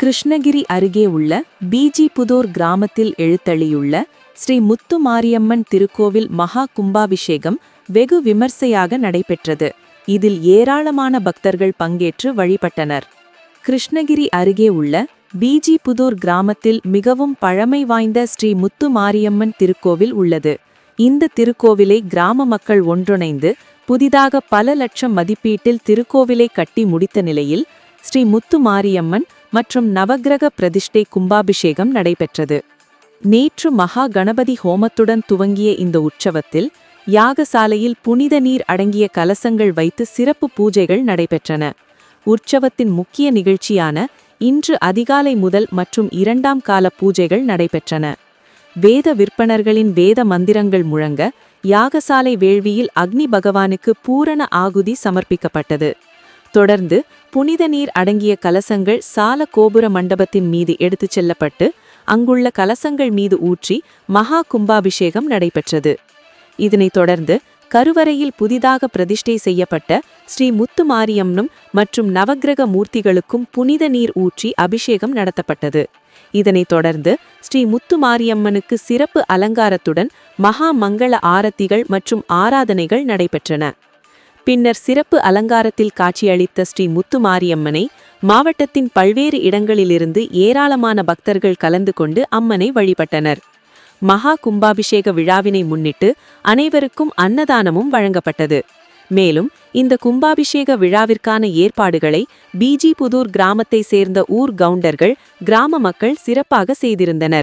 கிருஷ்ணகிரி அருகே உள்ள பீஜிபுதூர் கிராமத்தில் எழுத்தளியுள்ள ஸ்ரீ முத்து மாரியம்மன் திருக்கோவில் மகா கும்பாபிஷேகம் வெகு விமர்சையாக நடைபெற்றது. இதில் ஏராளமான பக்தர்கள் பங்கேற்று வழிபட்டனர். கிருஷ்ணகிரி அருகே உள்ள பீஜிபுதூர் கிராமத்தில் மிகவும் பழமை வாய்ந்த ஸ்ரீ முத்து மாரியம்மன் திருக்கோவில் உள்ளது. இந்த திருக்கோவிலை கிராம மக்கள் ஒன்றிணைந்து புதிதாக பல லட்சம் மதிப்பீட்டில் திருக்கோவிலை கட்டி முடித்த நிலையில் ஸ்ரீ முத்து மாரியம்மன் மற்றும் நவக்கிரக பிரதிஷ்டை கும்பாபிஷேகம் நடைபெற்றது. நேற்று மகா கணபதி ஹோமத்துடன் துவங்கிய இந்த உற்சவத்தில் யாகசாலையில் புனித நீர் அடங்கிய கலசங்கள் வைத்து சிறப்பு பூஜைகள் நடைபெற்றன. உற்சவத்தின் முக்கிய நிகழ்ச்சியான இன்று அதிகாலை முதல் மற்றும் இரண்டாம் கால பூஜைகள் நடைபெற்றன. வேத விற்பனர்களின் வேத மந்திரங்கள் முழங்க யாகசாலை வேள்வியில் அக்னி பகவானுக்கு பூரண ஆகுதி சமர்ப்பிக்கப்பட்டது. தொடர்ந்து புனித நீர் அடங்கிய கலசங்கள் சால கோபுர மண்டபத்தின் மீது எடுத்துச் செல்லப்பட்டு அங்குள்ள கலசங்கள் மீது ஊற்றி மகா கும்பாபிஷேகம் நடைபெற்றது. இதனைத் தொடர்ந்து கருவறையில் புதிதாக பிரதிஷ்டை செய்யப்பட்ட ஸ்ரீ முத்து மாரியம்மனும் மற்றும் நவக்கிரக மூர்த்திகளுக்கும் புனித நீர் ஊற்றி அபிஷேகம் நடத்தப்பட்டது. இதனைத் தொடர்ந்து ஸ்ரீ முத்து மாரியம்மனுக்கு சிறப்பு அலங்காரத்துடன் மகா மங்கள ஆரத்திகள் மற்றும் ஆராதனைகள் நடைபெற்றன. பின்னர் சிறப்பு அலங்காரத்தில் காட்சியளித்த ஸ்ரீ முத்து மாரியம்மனை மாவட்டத்தின் பல்வேறு இடங்களிலிருந்து ஏராளமான பக்தர்கள் கலந்து கொண்டு அம்மனை வழிபட்டனர். மகா கும்பாபிஷேக விழாவினை முன்னிட்டு அனைவருக்கும் அன்னதானமும் வழங்கப்பட்டது. மேலும் இந்த கும்பாபிஷேக விழாவிற்கான ஏற்பாடுகளை பிஜிபுதூர் கிராமத்தைச் கிராமத்தை சேர்ந்த ஊர் கவுண்டர்கள் கிராம மக்கள் சிறப்பாக செய்திருந்தனர்.